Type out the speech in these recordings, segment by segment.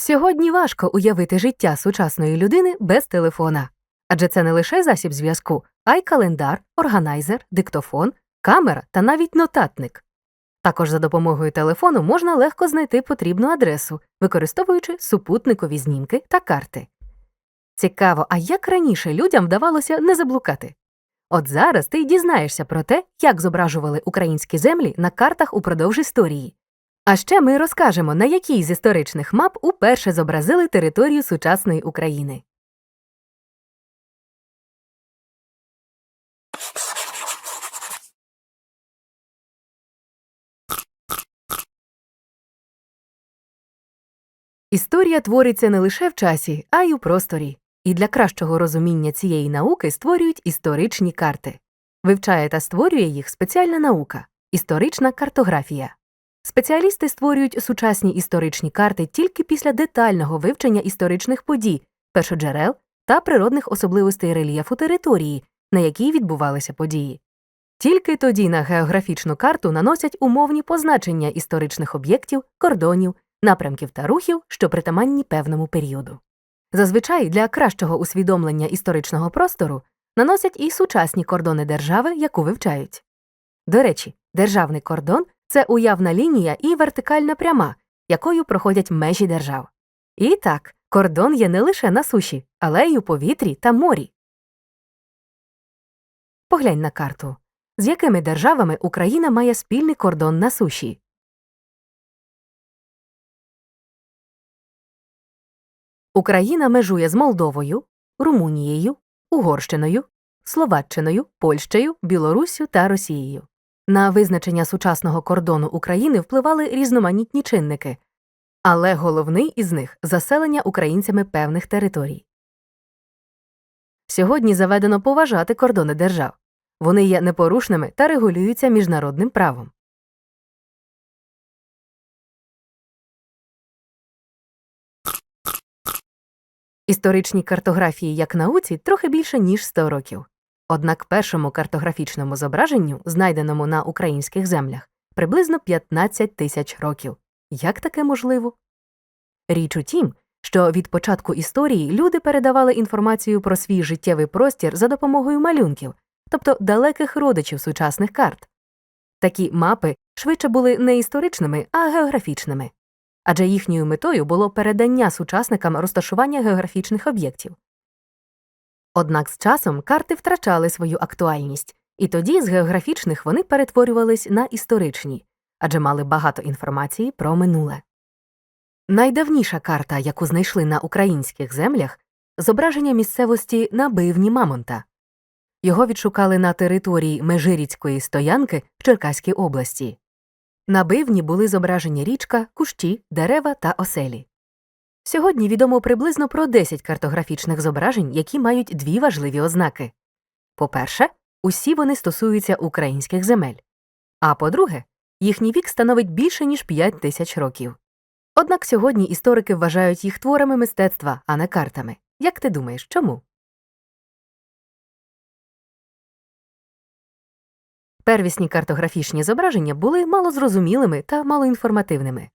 Сьогодні важко уявити життя сучасної людини без телефона. Адже це не лише засіб зв'язку, а й календар, органайзер, диктофон, камера та навіть нотатник. Також за допомогою телефону можна легко знайти потрібну адресу, використовуючи супутникові знімки та карти. Цікаво, а як раніше людям вдавалося не заблукати? От зараз ти й дізнаєшся про те, як зображували українські землі на картах упродовж історії. А ще ми розкажемо, на якій з історичних мап уперше зобразили територію сучасної України. Історія твориться не лише в часі, а й у просторі. І для кращого розуміння цієї науки створюють історичні карти. Вивчає та створює їх спеціальна наука історична картографія. Спеціалісти створюють сучасні історичні карти тільки після детального вивчення історичних подій, першоджерел та природних особливостей рельєфу території, на якій відбувалися події. Тільки тоді на географічну карту наносять умовні позначення історичних об'єктів, кордонів, напрямків та рухів, що притаманні певному періоду. Зазвичай для кращого усвідомлення історичного простору наносять і сучасні кордони держави, яку вивчають. До речі, державний кордон це уявна лінія і вертикальна пряма, якою проходять межі держав. І так, кордон є не лише на суші, але й у повітрі та морі. Поглянь на карту. З якими державами Україна має спільний кордон на суші? Україна межує з Молдовою, Румунією, Угорщиною, Словаччиною, Польщею, Білоруссю та Росією. На визначення сучасного кордону України впливали різноманітні чинники, але головний із них заселення українцями певних територій. Сьогодні заведено поважати кордони держав. Вони є непорушними та регулюються міжнародним правом. Історичній картографії як науці трохи більше ніж 100 років. Однак першому картографічному зображенню, знайденому на українських землях, приблизно 15 тисяч років. Як таке можливо? Річ у тім, що від початку історії люди передавали інформацію про свій життєвий простір за допомогою малюнків, тобто далеких родичів сучасних карт. Такі мапи швидше були не історичними, а географічними адже їхньою метою було передання сучасникам розташування географічних об'єктів. Однак з часом карти втрачали свою актуальність, і тоді з географічних вони перетворювались на історичні, адже мали багато інформації про минуле. Найдавніша карта, яку знайшли на українських землях, зображення місцевості на бивні Мамонта. Його відшукали на території Межиріцької стоянки в Черкаській області. На бивні були зображені річка, кущі, дерева та оселі. Сьогодні відомо приблизно про 10 картографічних зображень, які мають дві важливі ознаки. По-перше, усі вони стосуються українських земель. А по-друге, їхній вік становить більше ніж 5 тисяч років. Однак сьогодні історики вважають їх творами мистецтва, а не картами. Як ти думаєш, чому? Первісні картографічні зображення були малозрозумілими та малоінформативними.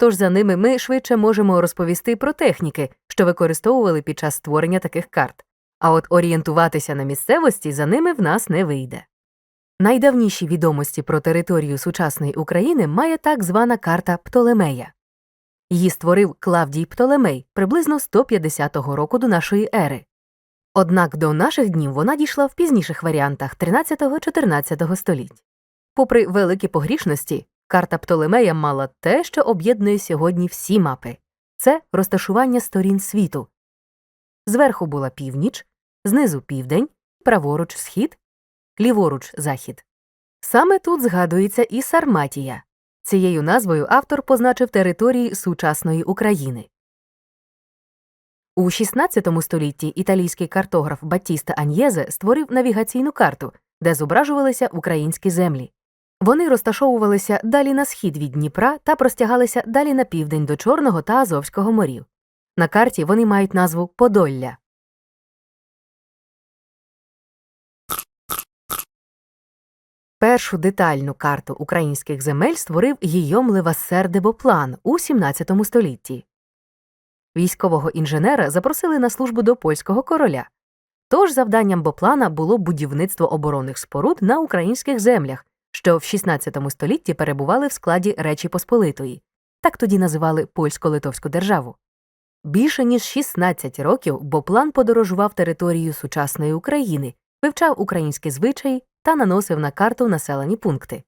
Тож за ними ми швидше можемо розповісти про техніки, що використовували під час створення таких карт, а от орієнтуватися на місцевості за ними в нас не вийде. Найдавніші відомості про територію сучасної України має так звана карта Птолемея. Її створив Клавдій Птолемей приблизно 150 року до нашої ери. Однак до наших днів вона дійшла в пізніших варіантах 13-14 століть. Попри великі погрішності, карта Птолемея мала те, що об'єднує сьогодні всі мапи це розташування сторін світу. Зверху була північ, знизу південь, праворуч схід, ліворуч захід. Саме тут згадується і Сарматія. Цією назвою автор позначив території сучасної України. У XVI столітті італійський картограф Батіста Аньєзе створив навігаційну карту, де зображувалися українські землі. Вони розташовувалися далі на схід від Дніпра та простягалися далі на південь до Чорного та Азовського морів. На карті вони мають назву Подолля. Першу детальну карту українських земель створив Гійом Левассер де Боплан у XVII столітті. Військового інженера запросили на службу до польського короля. Тож завданням Боплана було будівництво оборонних споруд на українських землях, що в 16 столітті перебували в складі Речі Посполитої. Так тоді називали польсько-литовську державу. Більше ніж 16 років Боплан подорожував територію сучасної України, вивчав українські звичаї та наносив на карту населені пункти.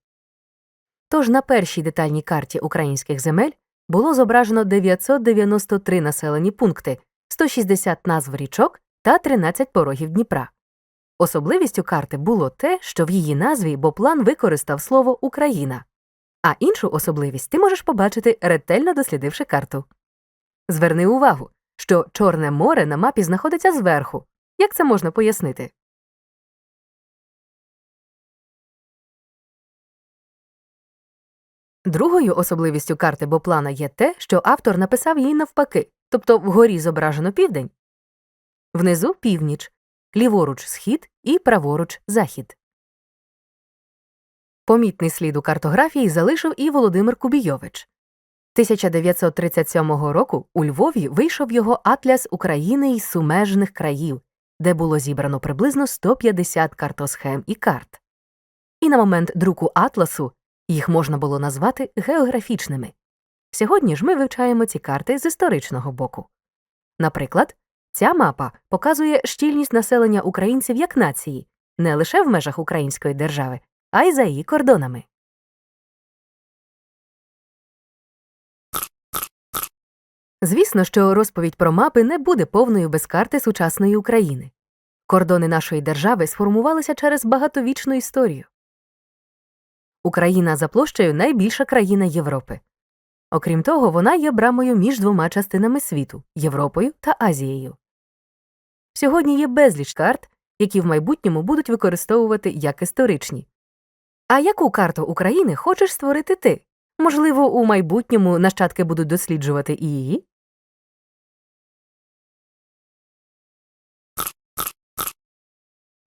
Тож на першій детальній карті українських земель було зображено 993 населені пункти, 160 назв річок та 13 порогів Дніпра. Особливістю карти було те, що в її назві Боплан використав слово Україна. А іншу особливість ти можеш побачити, ретельно дослідивши карту. Зверни увагу, що Чорне море на мапі знаходиться зверху. Як це можна пояснити? Другою особливістю карти Боплана є те, що автор написав її навпаки, тобто вгорі зображено південь, внизу північ, ліворуч схід і праворуч захід. Помітний слід у картографії залишив і Володимир Кубійович. 1937 року у Львові вийшов його Атляс України й сумежних країв, де було зібрано приблизно 150 картосхем і карт. І на момент друку атласу їх можна було назвати географічними. Сьогодні ж ми вивчаємо ці карти з історичного боку. Наприклад, ця мапа показує щільність населення українців як нації не лише в межах української держави, а й за її кордонами. Звісно, що розповідь про мапи не буде повною без карти сучасної України. Кордони нашої держави сформувалися через багатовічну історію. Україна за площею найбільша країна Європи. Окрім того, вона є брамою між двома частинами світу Європою та Азією. Сьогодні є безліч карт, які в майбутньому будуть використовувати як історичні. А яку карту України хочеш створити ти? Можливо, у майбутньому нащадки будуть досліджувати і її?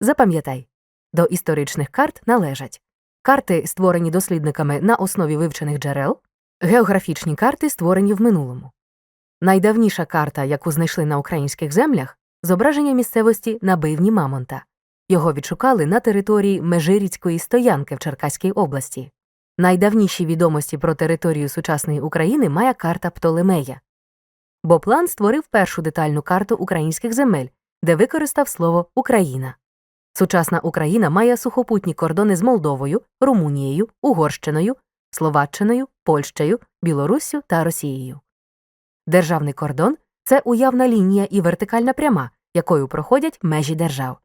Запам'ятай, до історичних карт належать карти, створені дослідниками на основі вивчених джерел, географічні карти, створені в минулому. Найдавніша карта, яку знайшли на українських землях, зображення місцевості на бивні Мамонта. Його відшукали на території Межиріцької стоянки в Черкаській області. Найдавніші відомості про територію сучасної України має карта Птолемея. Боплан створив першу детальну карту українських земель, де використав слово Україна. Сучасна Україна має сухопутні кордони з Молдовою, Румунією, Угорщиною, Словаччиною, Польщею, Білоруссю та Росією. Державний кордон це уявна лінія і вертикальна пряма, якою проходять межі держав.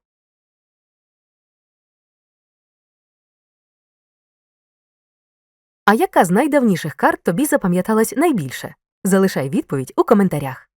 А яка з найдавніших карт тобі запам'яталась найбільше? Залишай відповідь у коментарях.